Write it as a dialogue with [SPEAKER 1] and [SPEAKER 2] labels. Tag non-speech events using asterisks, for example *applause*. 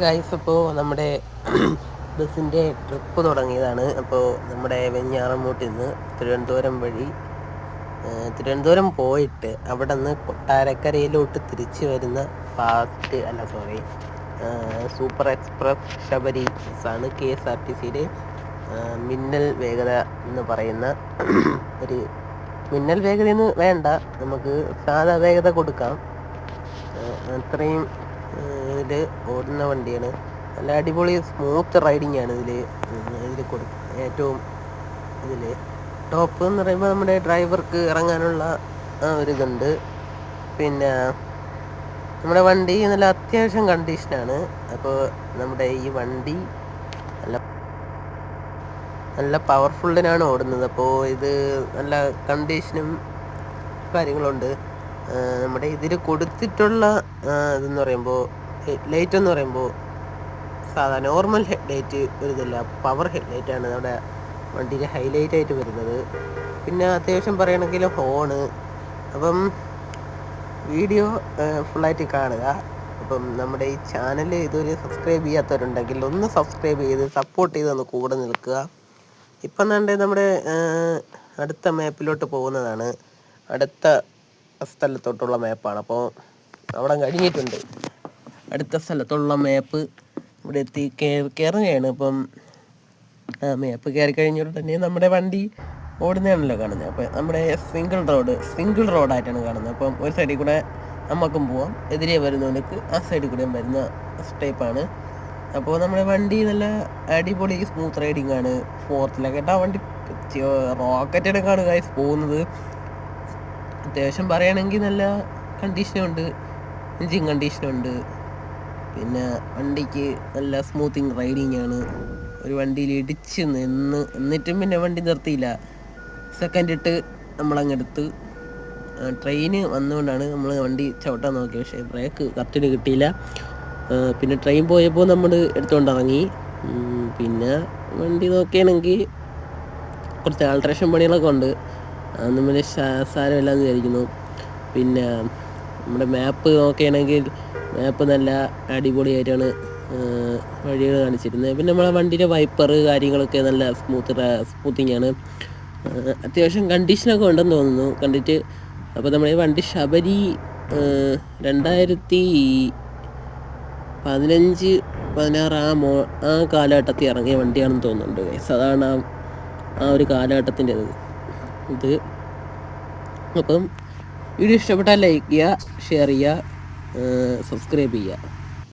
[SPEAKER 1] Guys അപ്പോൾ നമ്മുടെ *clears throat* ബസ്സിന്റെ ട്രിപ്പ് തുടങ്ങിയതാണ്. അപ്പോൾ നമ്മുടെ വെഞ്ഞാറമൂട്ടിൽ നിന്ന് തിരുവനന്തപുരം വഴി തിരുവനന്തപുരം പോയിട്ട് അവിടെ നിന്ന് കൊട്ടാരക്കരയിലോട്ട് തിരിച്ചു വരുന്ന ഫാസ്റ്റ് അല്ല സോറി സൂപ്പർ എക്സ്പ്രസ് ശബരി ബസ്സാണ്. കെ എസ് ആർ ടി സിയിലെ മിന്നൽ വേഗത എന്ന് പറയുന്ന *clears throat* ഒരു മിന്നൽ വേഗത എന്ന് വേണ്ട. നമുക്ക് സാധാ വേഗത കൊടുക്കാം. അത്രയും ഇതിൽ ഓടുന്ന വണ്ടിയാണ്. നല്ല അടിപൊളി സ്മൂത്ത് റൈഡിങ് ആണ് ഇതിൽ ഇതിൽ കൊടു ഏറ്റവും ഇതിൽ ടോപ്പ് എന്ന് പറയുമ്പോൾ നമ്മുടെ ഡ്രൈവർക്ക് ഇറങ്ങാനുള്ള ഒരു ഇതുണ്ട്. പിന്നെ നമ്മുടെ വണ്ടി നല്ല അത്യാവശ്യം കണ്ടീഷനാണ് അപ്പോൾ നമ്മുടെ ഈ വണ്ടി നല്ല നല്ല പവർഫുള്ളിനാണ് ഓടുന്നത്. അപ്പോൾ ഇത് നല്ല കണ്ടീഷനും കാര്യങ്ങളുണ്ട്. നമ്മുടെ ഇതിൽ കൊടുത്തിട്ടുള്ള ഇതെന്ന് പറയുമ്പോൾ ലൈറ്റ് എന്ന് പറയുമ്പോൾ സാധാരണ നോർമൽ ഹെഡ് ലൈറ്റ് ഒരിതല്ല പവർ ഹെഡ്ലൈറ്റ് ആണ് നമ്മുടെ വണ്ടിയിൽ ഹൈലൈറ്റ് ആയിട്ട് വരുന്നത്. പിന്നെ അത്യാവശ്യം പറയണമെങ്കിൽ ഹോണ് അപ്പം വീഡിയോ ഫുള്ളായിട്ട് കാണുക. അപ്പം നമ്മുടെ ഈ ചാനൽ ഇതുവരെ സബ്സ്ക്രൈബ് ചെയ്യാത്തവരുണ്ടെങ്കിൽ ഒന്ന് സബ്സ്ക്രൈബ് ചെയ്ത് സപ്പോർട്ട് ചെയ്ത് ഒന്ന് കൂടെ നിൽക്കുക. ഇപ്പം തന്നെ നമ്മുടെ അടുത്ത മാപ്പിലോട്ട് പോകുന്നതാണ്. അടുത്ത സ്ഥലത്തോട്ടുള്ള മാപ്പാണ് അപ്പോൾ അവിടെ കഴിഞ്ഞിട്ടുണ്ട് അടുത്ത സ്ഥലത്തുള്ള മാപ്പ് ഇവിടെ എത്തി കയറുകയാണ് അപ്പം മാപ്പ് കയറി കഴിഞ്ഞിട്ട് തന്നെ നമ്മുടെ വണ്ടി ഓടുന്നതാണല്ലോ കാണുന്നത്. അപ്പം നമ്മുടെ സിംഗിൾ റോഡ് സിംഗിൾ റോഡായിട്ടാണ് കാണുന്നത്. അപ്പം ഒരു സൈഡിൽ കൂടെ നമുക്കും പോവാം. എതിരെ വരുന്നവർക്ക് ആ സൈഡിൽ കൂടെയും വരുന്ന സ്റ്റേപ്പാണ് അപ്പോൾ നമ്മുടെ വണ്ടി നല്ല അടിപൊളി സ്മൂത്ത് റൈഡിങ് ആണ്. ഫോർത്തിലൊക്കെ ആ വണ്ടി റോക്കറ്റ് എടുക്കാണ് ഗൈസ് പോകുന്നത്. അത്യാവശ്യം പറയുകയാണെങ്കിൽ നല്ല കണ്ടീഷനുണ്ട് എൻജിൻ കണ്ടീഷനുണ്ട് പിന്നെ വണ്ടിക്ക് നല്ല സ്മൂത്തിങ് റൈഡിങ് ആണ്. ഒരു വണ്ടിയിൽ ഇടിച്ച് നിന്ന് എന്നിട്ടും പിന്നെ വണ്ടി നിർത്തിയില്ല. സെക്കൻഡ് ഇട്ട് നമ്മളങ്ങെടുത്ത് ട്രെയിന് വന്നുകൊണ്ടാണ് നമ്മൾ വണ്ടി ചവിട്ടാൻ നോക്കിയത് പക്ഷേ ബ്രേക്ക് കറക്റ്റിന് കിട്ടിയില്ല. പിന്നെ ട്രെയിൻ പോയപ്പോൾ നമ്മൾ എടുത്തുകൊണ്ട് ഇറങ്ങി. പിന്നെ വണ്ടി നോക്കുകയാണെങ്കിൽ കുറച്ച് ആൾട്രേഷൻ പണികളൊക്കെ ഉണ്ട്. അതൊന്നും വലിയ സാരമില്ലാന്ന് വിചാരിക്കുന്നു. പിന്നെ നമ്മുടെ മാപ്പ് നോക്കുകയാണെങ്കിൽ മാപ്പ് നല്ല അടിപൊളിയായിട്ടാണ് വഴികൾ കാണിച്ചിരുന്നത്. പിന്നെ നമ്മളെ വണ്ടിയുടെ വൈപ്പർ കാര്യങ്ങളൊക്കെ നല്ല സ്മൂത്ത് സ്മൂത്തിങ് ആണ്. അത്യാവശ്യം കണ്ടീഷനൊക്കെ ഉണ്ടെന്ന് തോന്നുന്നു. കണ്ടിട്ട് അപ്പോൾ നമ്മുടെ വണ്ടി ശബരി രണ്ടായിരത്തി പതിനഞ്ച് പതിനാറ് ആ മോ ആ കാലഘട്ടത്തിൽ ഇറങ്ങിയ വണ്ടിയാണെന്ന് തോന്നുന്നുണ്ട് അതാണ് ആ ആ ഒരു കാലഘട്ടത്തിന്റെ ഇത്. അപ്പം വീഡിയോ ഇഷ്ടപ്പെട്ടാൽ ലൈക്ക് ചെയ്യുക ഷെയർ ചെയ്യുക സബ്സ്ക്രൈബ് ചെയ്യുക.